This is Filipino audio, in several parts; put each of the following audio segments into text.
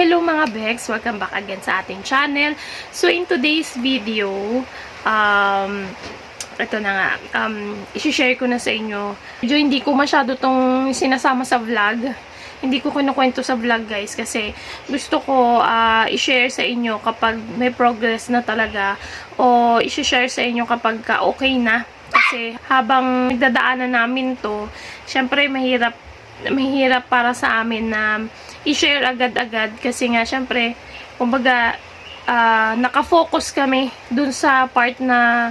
hello mga Bex! Welcome back again sa ating channel. So, in today's video, um, ito na nga, um, isi-share ko na sa inyo. Medyo hindi ko masyado tong sinasama sa vlog. Hindi ko kinukwento sa vlog guys kasi gusto ko ah, i-share sa inyo kapag may progress na talaga o i-share sa inyo kapag ka okay na. Kasi habang nagdadaanan namin to, syempre mahirap mahirap para sa amin na i-share agad-agad kasi nga syempre kumbaga ah, nakafocus kami dun sa part na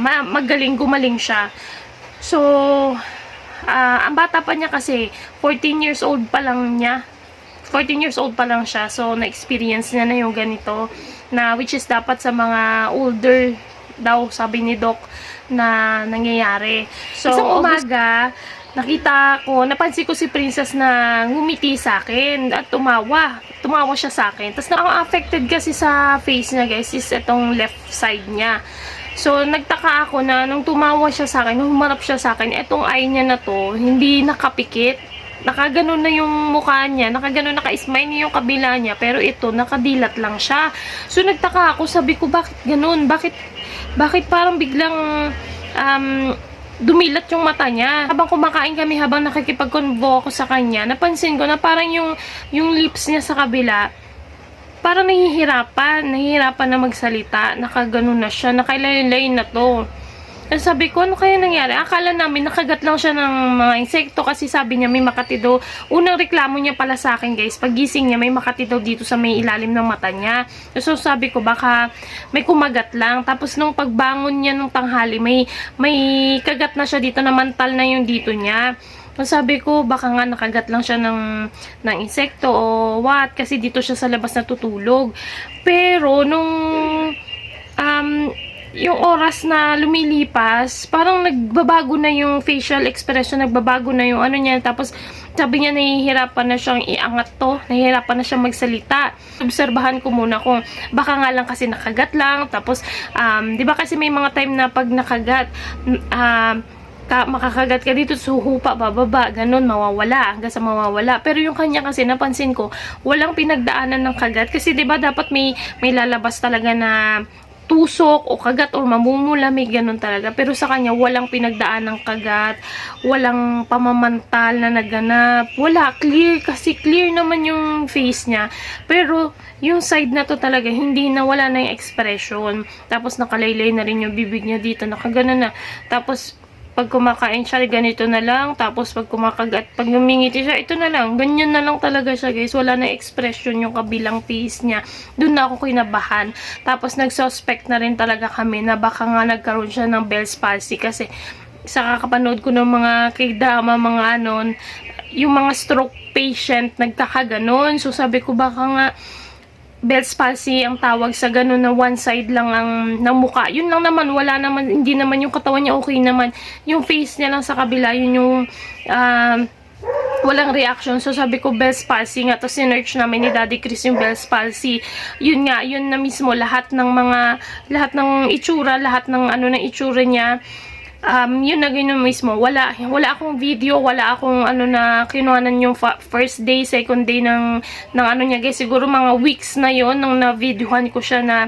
ma- magaling gumaling siya. So, ah, ang bata pa niya kasi 14 years old pa lang niya. 14 years old pa lang siya. So, na-experience niya na yung ganito na which is dapat sa mga older daw sabi ni Doc na nangyayari. So, isang umaga, nakita ko, napansin ko si Princess na ngumiti sa akin at tumawa. Tumawa siya sa akin. Tapos, ang affected kasi sa face niya, guys, is itong left side niya. So, nagtaka ako na nung tumawa siya sa akin, nung humarap siya sa akin, etong eye niya na to, hindi nakapikit. Nakaganon na yung mukha niya, nakaganon naka-smile niya yung kabila niya, pero ito, nakadilat lang siya. So, nagtaka ako, sabi ko, bakit ganun? Bakit, bakit parang biglang, um, dumilat yung mata niya. Habang kumakain kami, habang nakikipag-convo ako sa kanya, napansin ko na parang yung, yung lips niya sa kabila, parang nahihirapan, nahihirapan na magsalita, nakaganon na siya, nakailaylay na to. Ang sabi ko, ano kaya nangyari? Akala namin nakagat lang siya ng mga insekto kasi sabi niya may makati daw. Unang reklamo niya pala sa akin guys, pagising niya may makati daw dito sa may ilalim ng mata niya. So sabi ko baka may kumagat lang. Tapos nung pagbangon niya nung tanghali, may, may kagat na siya dito na mantal na yung dito niya. So, sabi ko, baka nga nakagat lang siya ng, ng insekto o what, kasi dito siya sa labas natutulog. Pero, nung um, yung oras na lumilipas, parang nagbabago na yung facial expression, nagbabago na yung ano niya. Tapos, sabi niya, nahihirapan na siyang iangat to, nahihirapan na siyang magsalita. Obserbahan ko muna kung baka nga lang kasi nakagat lang. Tapos, um, di ba kasi may mga time na pag nakagat, um, ka, makakagat ka dito, suhupa, bababa, ganun, mawawala, hanggang sa mawawala. Pero yung kanya kasi, napansin ko, walang pinagdaanan ng kagat. Kasi, ba dapat may, may lalabas talaga na tusok o kagat o mamumula, may ganun talaga. Pero sa kanya, walang pinagdaan ng kagat, walang pamamantal na naganap, wala, clear, kasi clear naman yung face niya. Pero, yung side na to talaga, hindi na, wala na yung expression. Tapos, nakalaylay na rin yung bibig niya dito, nakagana na. Tapos, pag kumakain siya, ganito na lang. Tapos, pag kumakagat, pag lumingiti siya, ito na lang. Ganyan na lang talaga siya, guys. Wala na expression yung kabilang face niya. Doon na ako kinabahan. Tapos, nag-suspect na rin talaga kami na baka nga nagkaroon siya ng Bell's palsy. Kasi, sa kakapanood ko ng mga kay-dama, mga anon, yung mga stroke patient, nagkakaganon. So, sabi ko, baka nga, Bell's palsy ang tawag sa ganun na one side lang ang ng mukha. Yun lang naman, wala naman, hindi naman yung katawan niya okay naman. Yung face niya lang sa kabila, yun yung um, walang reaction. So, sabi ko, Bell's palsy nga. Tapos, sinearch namin ni Daddy Chris yung Bell's palsy. Yun nga, yun na mismo, lahat ng mga, lahat ng itsura, lahat ng ano ng itsura niya, um, yun na ganyan mismo. Wala, wala akong video, wala akong ano na kinuhanan yung first day, second day ng, ng ano niya guys. Siguro mga weeks na yon nung na-videohan ko siya na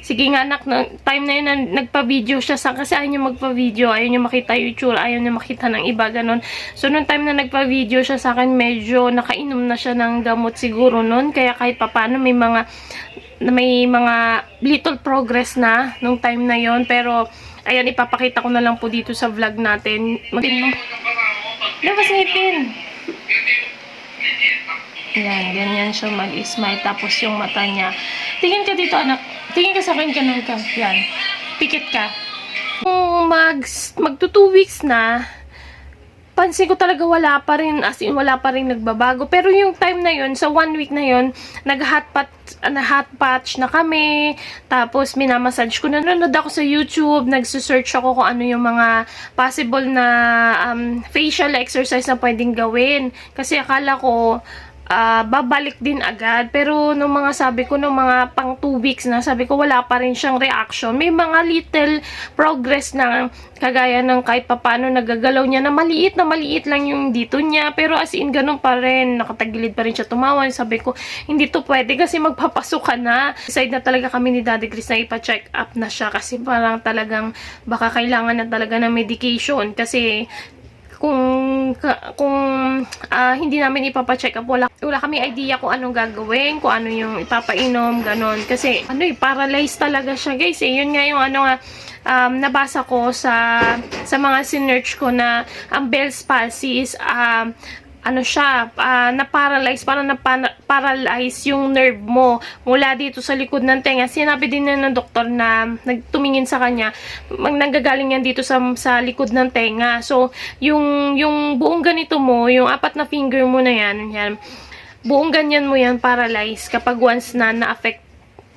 Sige nga anak, na, time na yun na nagpa-video siya sa kasi ayaw niya magpa-video, ayaw niya makita yung itsura, ayaw niya makita ng iba, ganun. So, nung time na nagpa-video siya sa akin, medyo nakainom na siya ng gamot siguro nun, kaya kahit papano may mga may mga little progress na nung time na yon pero ayan ipapakita ko na lang po dito sa vlog natin mag Labas ngipin Ayan, ganyan siya mag-smile. Tapos yung mata niya. Tingin ka dito, anak. Tingin ka sa akin, ganun ka. Yan. Pikit ka. Kung mag, magto two weeks na, pansin ko talaga wala pa rin, as in wala pa rin nagbabago. Pero yung time na yun, sa one week na yun, nag-hot patch, na hot patch na kami. Tapos, minamassage ko. Nanonood ako sa YouTube, nagsusearch ako kung ano yung mga possible na um, facial exercise na pwedeng gawin. Kasi akala ko, ah, babalik din agad. Pero nung mga sabi ko, nung mga pang 2 weeks na, sabi ko wala pa rin siyang reaction. May mga little progress na kagaya ng kahit papano nagagalaw niya na maliit na maliit lang yung dito niya. Pero as in, ganun pa rin. Nakatagilid pa rin siya tumawa. Sabi ko, hindi to pwede kasi magpapasok ka na. Decide na talaga kami ni Daddy Chris na ipa-check up na siya kasi parang talagang baka kailangan na talaga ng medication kasi kung kung ah, hindi namin ipapa-check up. Wala wala kami idea kung anong gagawin kung ano yung ipapainom ganon. Kasi ano eh paralyzed talaga siya guys eh. Yun nga yung ano nga um, nabasa ko sa sa mga sinearch ko na ang Bell's palsy is um, ano siya, ah, na-paralyze, parang na-paralyze yung nerve mo mula dito sa likod ng tenga. Sinabi din na ng doktor na nagtumingin sa kanya, mag nanggagaling yan dito sa, sa likod ng tenga. So, yung, yung buong ganito mo, yung apat na finger mo na yan, yan buong ganyan mo yan paralyze kapag once na na-affect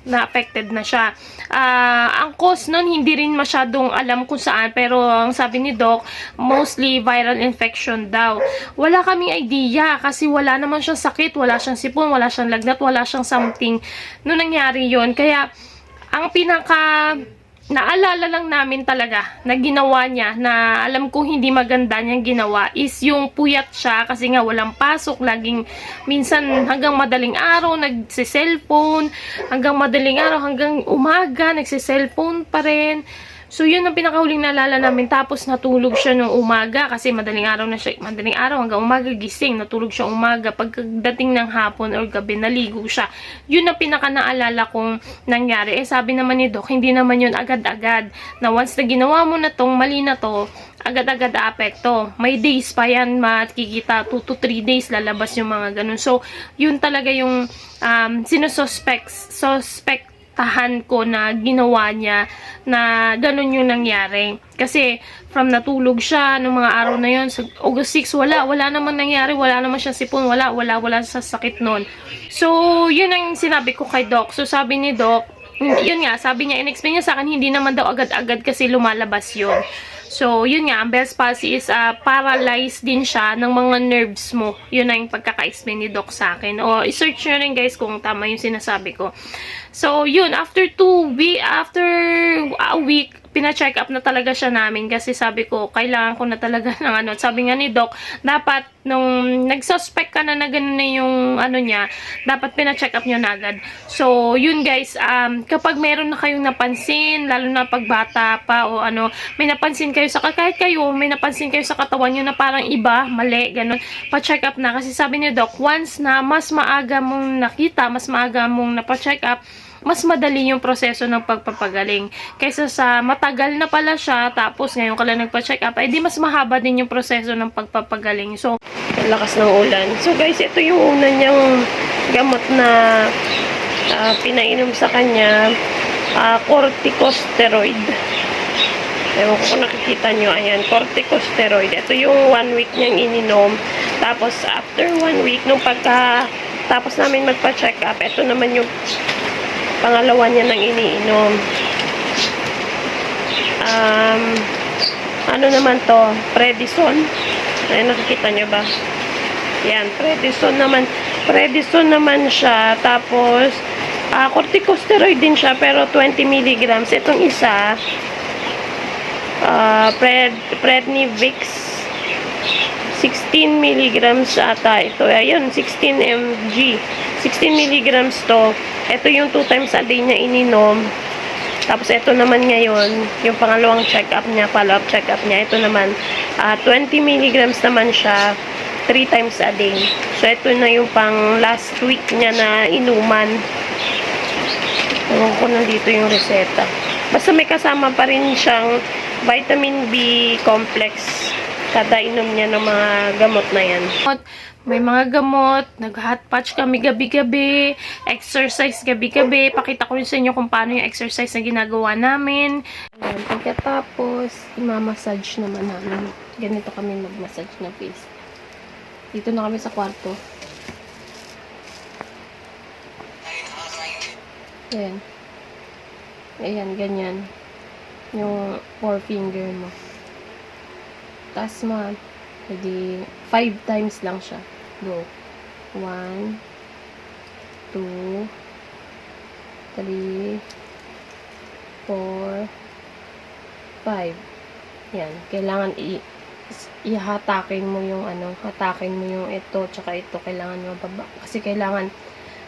na affected na siya. Ah, ang cause nun, hindi rin masyadong alam kung saan, pero ang sabi ni Doc, mostly viral infection daw. Wala kaming idea kasi wala naman siyang sakit, wala siyang sipon, wala siyang lagnat, wala siyang something. Nung nangyari yon Kaya, ang pinaka naalala lang namin talaga na ginawa niya na alam ko hindi maganda niyang ginawa is yung puyat siya kasi nga walang pasok. Laging minsan hanggang madaling araw nagse-cellphone hanggang madaling araw hanggang umaga nagse-cellphone pa rin So, yun ang pinakahuling naalala namin. Tapos, natulog siya nung umaga kasi madaling araw na siya. Madaling araw hanggang umaga gising. Natulog siya umaga. Pagdating ng hapon or gabi, naligo siya. Yun ang pinaka naalala kong nangyari. Eh, sabi naman ni Doc, hindi naman yun agad-agad. Na once na ginawa mo na tong mali na to, agad-agad apekto. May days pa yan, makikita 2 to 3 days lalabas yung mga ganun. So, yun talaga yung um, sinususpect, suspect tahan ko na ginawa niya na ganun yung nangyari. Kasi from natulog siya nung mga araw na yun, sa August 6, wala, wala naman nangyari, wala naman siya sipon, wala, wala, wala sa sakit nun. So, yun ang sinabi ko kay Doc. So, sabi ni Doc, yun nga, sabi niya, in-explain niya sa akin, hindi naman daw agad-agad kasi lumalabas yun. So, yun nga, ang palsy is uh, paralyzed din siya ng mga nerves mo. Yun na yung pagkaka-explain ni Doc sa akin. O, i-search nyo rin guys kung tama yung sinasabi ko. So, yun, after two week, after a week, pina-check up na talaga siya namin kasi sabi ko, kailangan ko na talaga ng ano. Sabi nga ni Doc, dapat nung nag-suspect ka na na ganun na yung ano niya, dapat pina-check up nyo na agad. So, yun guys, um, kapag meron na kayong napansin, lalo na pag bata pa o ano, may napansin kayo sa, kahit kayo, may napansin kayo sa katawan nyo na parang iba, mali, ganun, pa-check up na. Kasi sabi ni Doc, once na mas maaga mong nakita, mas maaga mong napa-check up, mas madali yung proseso ng pagpapagaling. Kaysa sa matagal na pala siya, tapos ngayon ka lang nagpa-check up, ay di mas mahaba din yung proseso ng pagpapagaling. So, lakas ng ulan. So guys, ito yung una niyang gamot na ah, pinainom sa kanya, ah, corticosteroid. Ewan ko kung nakikita nyo, ayan, corticosteroid. Ito yung one week niyang ininom. Tapos, after one week, nung pagka, tapos namin magpa-check up, ito naman yung pangalawa niya nang iniinom. Um, ano naman to? Predison. Ay, nakikita nyo ba? Yan, predison naman. Predison naman siya. Tapos, ah corticosteroid din siya, pero 20 milligrams. Itong isa, ah pred, Prednivix, 16 milligrams ata ito. Ayun, 16 mg. 16 milligrams to. Ito yung 2 times a day niya ininom. Tapos ito naman ngayon, yung pangalawang check-up niya, follow-up check-up niya. Ito naman, ah 20 milligrams naman siya. 3 times a day. So, ito na yung pang last week niya na inuman. Ewan ko na dito yung reseta. Basta may kasama pa rin siyang vitamin B complex kada inom niya ng mga gamot na yan. May mga gamot, nag-hot patch kami gabi-gabi, exercise gabi-gabi. Pakita ko rin sa inyo kung paano yung exercise na ginagawa namin. Ayan, pagkatapos, imamassage naman namin. Ganito kami mag-massage ng face. Dito na kami sa kwarto. Ayan. Ayan, ganyan. Yung forefinger mo. Tapos mo, hindi, five times lang siya. Go. One, two, three, four, five. Yan. Kailangan i ihatakin mo yung ano, hatakin mo yung ito, tsaka ito, kailangan mababa. Kasi kailangan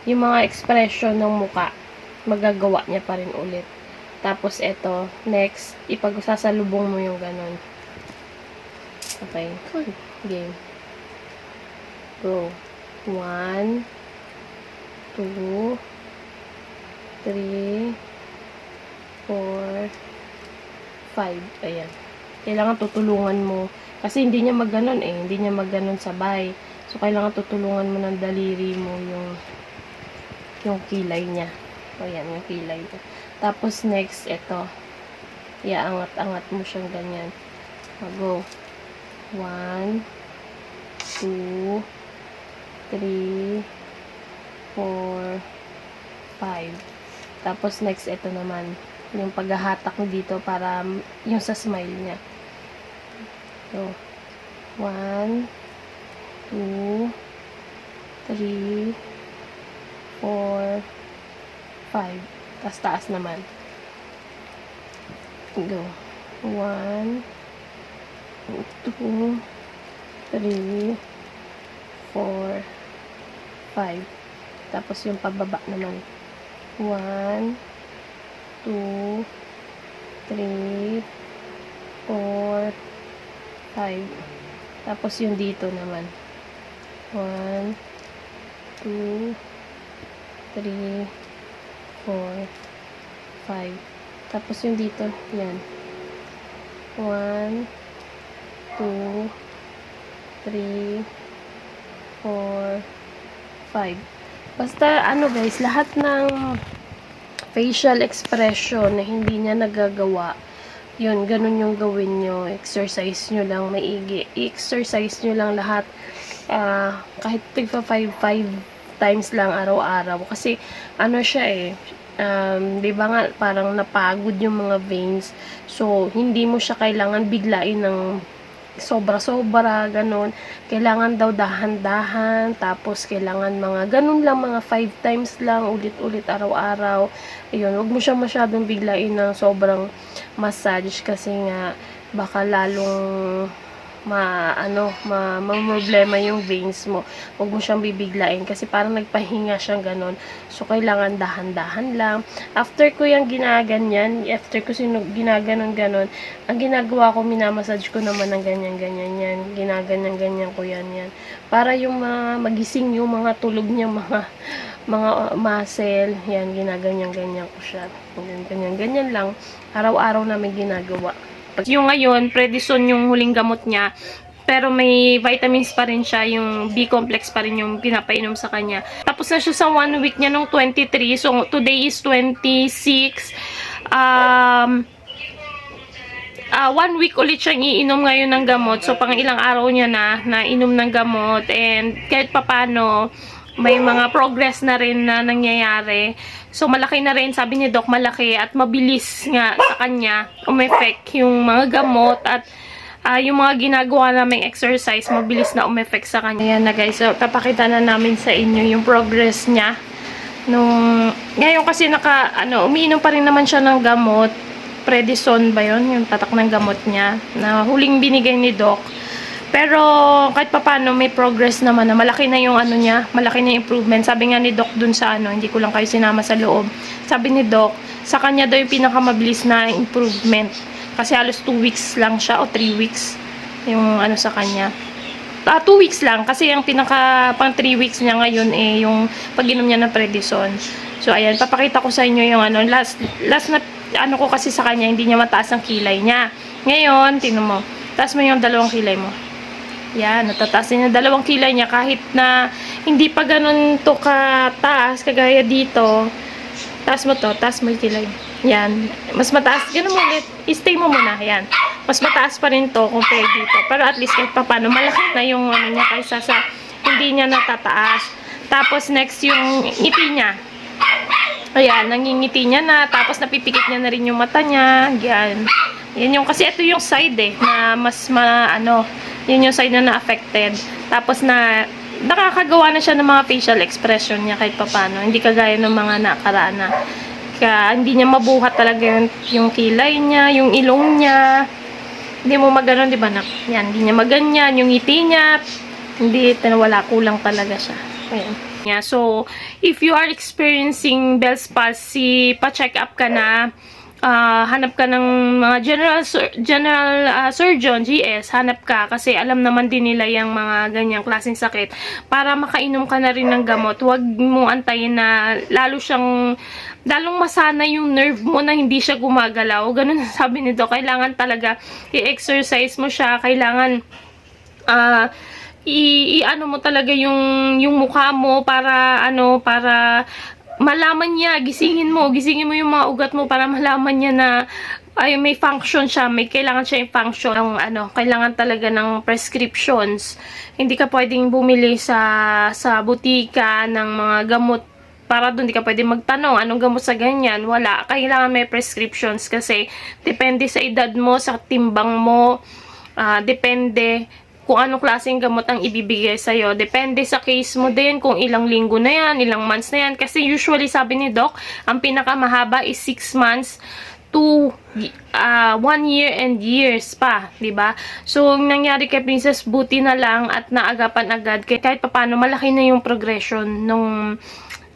yung mga expression ng muka, magagawa niya pa rin ulit. Tapos ito, next, ipagsasalubong mo yung ganon. Okay, cool. Game. Go. One, two, three, four, five. Ayan. Kailangan tutulungan mo. Kasi hindi niya maganon eh. Hindi niya maganon sabay. So, kailangan tutulungan mo ng daliri mo yung yung kilay niya. O, yan, yung kilay niya. Tapos, next, ito. Iaangat-angat mo siyang ganyan. Ah, Mag-go. 1, 2, 3, 4, 5. Tapos next, ito naman. Yung paghahatak mo dito para yung sa smile niya. So, 1, 2, 3, 4, 5. Tapos taas naman. Go. 1, two, three, four, five. Tapos yung pababa naman. One, two, three, four, five. Tapos yung dito naman. One, two, three, four, five. Tapos yung dito, yan. One, two, three, four, five. Basta, ano guys, lahat ng facial expression na hindi niya nagagawa, yun, ganun yung gawin nyo. Exercise nyo lang maigi. I-exercise nyo lang lahat. ah kahit tigpa 5, 5 times lang araw-araw. Kasi, ano siya eh, um, di ba nga, parang napagod yung mga veins. So, hindi mo siya kailangan biglain ng sobra-sobra, ganun. Kailangan daw dahan-dahan, tapos kailangan mga ganun lang, mga 5 times lang, ulit-ulit araw-araw. Ayun, wag mo siya masyadong biglain ng sobrang massage kasi nga baka lalong ma ano ma, problema yung veins mo. Huwag mo siyang bibiglain kasi parang nagpahinga siyang ganun. So kailangan dahan-dahan lang. After ko yung ginaganyan, after ko sino ginaganon ganon, ang ginagawa ko minamassage ko naman ng ganyan ganyan yan. Ginaganyan ganyan ko yan yan. Para yung mga magising yung mga tulog niya mga mga uh, muscle, yan ginaganyan ganyan ko siya. Ganyan ganyan ganyan lang. Araw-araw namin ginagawa. Yung ngayon, prednisone yung huling gamot niya. Pero may vitamins pa rin siya, yung B-complex pa rin yung pinapainom sa kanya. Tapos na siya sa one week niya nung 23. So, today is 26. Um, ah one week ulit siyang iinom ngayon ng gamot. So, pang ilang araw niya na, na inom ng gamot. And kahit papano, may mga progress na rin na nangyayari. So, malaki na rin, sabi ni Doc, malaki at mabilis nga sa kanya umeffect yung mga gamot at ah, yung mga ginagawa naming exercise, mabilis na umeffect sa kanya. Ayan na guys, so, tapakita na namin sa inyo yung progress niya. Nung, ngayon kasi naka, ano, umiinom pa rin naman siya ng gamot. Predison ba yon yung tatak ng gamot niya, na huling binigay ni Doc. Pero kahit papano may progress naman na malaki na yung ano niya, malaki na yung improvement. Sabi nga ni Doc dun sa ano, hindi ko lang kayo sinama sa loob. Sabi ni Doc, sa kanya daw yung pinakamabilis na improvement. Kasi halos 2 weeks lang siya o 3 weeks yung ano sa kanya. Ah, 2 weeks lang kasi yung pinaka pang 3 weeks niya ngayon eh yung pag-inom niya ng prednisone. So ayan, papakita ko sa inyo yung ano last last na ano ko kasi sa kanya hindi niya mataas ang kilay niya. Ngayon, tingnan mo. Taas mo yung dalawang kilay mo. Yan, natataas niya dalawang kilay niya kahit na hindi pa ganun to kataas kagaya dito. Taas mo to, taas mo yung kilay. Yan. Mas mataas. Ganun mo ulit. I-stay mo muna. Yan. Mas mataas pa rin to compared dito. Pero at least kahit pa paano, malaki na yung ano niya kaysa sa hindi niya natataas. Tapos next yung ngiti niya. Ayan, nangingiti niya na. Tapos napipikit niya na rin yung mata niya. Yan. Yan yung, kasi ito yung side eh, na mas ma, ano, yun yung side na na-affected. Tapos na, nakakagawa na siya ng mga facial expression niya kahit papano. Hindi kagaya ng mga nakaraan na ka, hindi niya mabuhat talaga yung, yung kilay niya, yung ilong niya. Hindi mo maganon, di ba? Na, yan, hindi niya maganyan. Yung ngiti niya, hindi, wala, kulang talaga siya. Ayan. So, if you are experiencing Bell's palsy, pa-check up ka na, ah, hanap ka ng mga general sur- general ah, surgeon, GS, hanap ka kasi alam naman din nila yung mga ganyang klaseng sakit para makainom ka na rin ng gamot. Huwag mo antayin na lalo siyang lalong masana yung nerve mo na hindi siya gumagalaw. Ganun sabi nito. Kailangan talaga i-exercise mo siya. Kailangan ah i, i- ano mo talaga yung yung mukha mo para ano para malaman niya gisingin mo gisingin mo yung mga ugat mo para malaman niya na ay may function siya may kailangan siya yung function ng ano kailangan talaga ng prescriptions. Hindi ka pwedeng bumili sa sa butika ng mga gamot para doon di ka pwede magtanong anong gamot sa ganyan? Wala. Kailangan may prescriptions kasi depende sa edad mo sa timbang mo. Ah, depende kung anong klaseng gamot ang ibibigay sa'yo. Depende sa case mo din kung ilang linggo na yan, ilang months na yan. Kasi usually sabi ni Doc, ang pinakamahaba is 6 months to uh, 1 year and years pa, 'di ba? So, ang nangyari kay Princess buti na lang at naagapan agad kahit papaano malaki na yung progression nung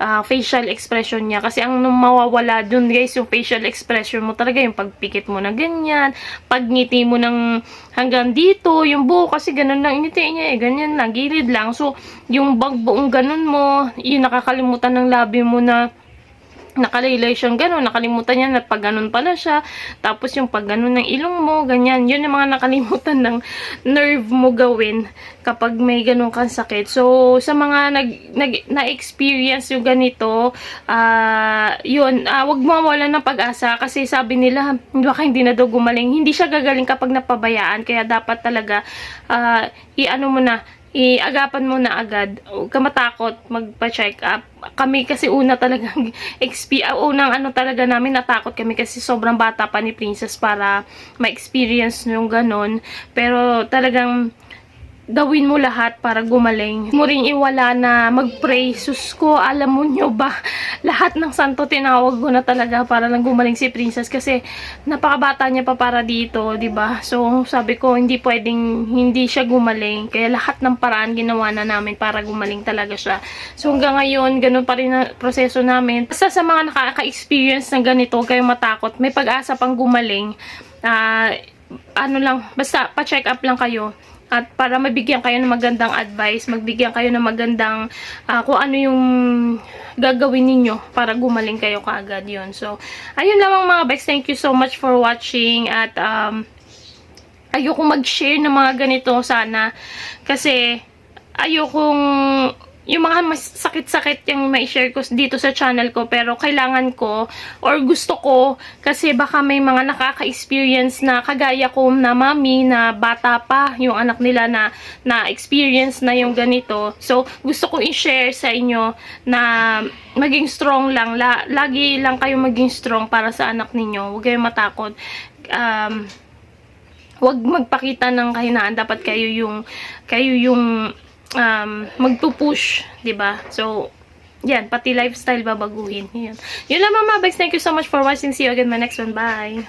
ah, facial expression niya. Kasi ang mawawala dun guys, yung facial expression mo talaga, yung pagpikit mo na ganyan, pagngiti mo ng hanggang dito, yung buho kasi ganun lang, initi niya eh, ganyan lang, gilid lang. So, yung bag buong ganun mo, yung nakakalimutan ng labi mo na nakalaylay siyang gano'n, nakalimutan niya na pag ganun pala siya, tapos yung pag ganun ng ilong mo, ganyan, yun yung mga nakalimutan ng nerve mo gawin kapag may ganun kang sakit. So, sa mga nag, nag, na-experience yung ganito, ah yun, ah wag mo wala ng pag-asa kasi sabi nila, baka hindi na daw gumaling. Hindi siya gagaling kapag napabayaan, kaya dapat talaga, ah i-ano mo na, iagapan mo na agad. Huwag ka matakot magpa-check up. Kami kasi una talagang exp ah, unang ano talaga namin natakot kami kasi sobrang bata pa ni Princess para ma-experience yung ganon. Pero talagang gawin mo lahat para gumaling. Mo rin iwala na mag-pray. Sus ko, alam mo nyo ba, lahat ng santo tinawag ko na talaga para lang gumaling si Princess kasi napakabata niya pa para dito, 'di ba? So, sabi ko, hindi pwedeng hindi siya gumaling. Kaya lahat ng paraan ginawa na namin para gumaling talaga siya. So, hanggang ngayon, ganun pa rin ang proseso namin. Basta sa mga nakaka-experience ng ganito, kayong matakot. May pag-asa pang gumaling. Ah, ano lang, basta pa-check up lang kayo at para mabigyan kayo ng magandang advice, magbigyan kayo ng magandang ah, kung ano yung gagawin ninyo para gumaling kayo kaagad yun. So, ayun lamang mga Bex. Thank you so much for watching at um, ayoko mag-share ng mga ganito sana kasi ayokong yung mga mas sakit-sakit yung may share ko dito sa channel ko pero kailangan ko or gusto ko kasi baka may mga nakaka-experience na kagaya ko na mami na bata pa yung anak nila na na experience na yung ganito. So gusto ko i-share sa inyo na maging strong lang. La, lagi lang kayo maging strong para sa anak ninyo. Huwag kayong matakot. Um, wag magpakita ng kahinaan. Dapat kayo yung kayo yung um, magpupush, ba? So yan, pati lifestyle babaguhin. Yun. Yun lang mga Bex. Thank you so much for watching. See you again my next one. Bye!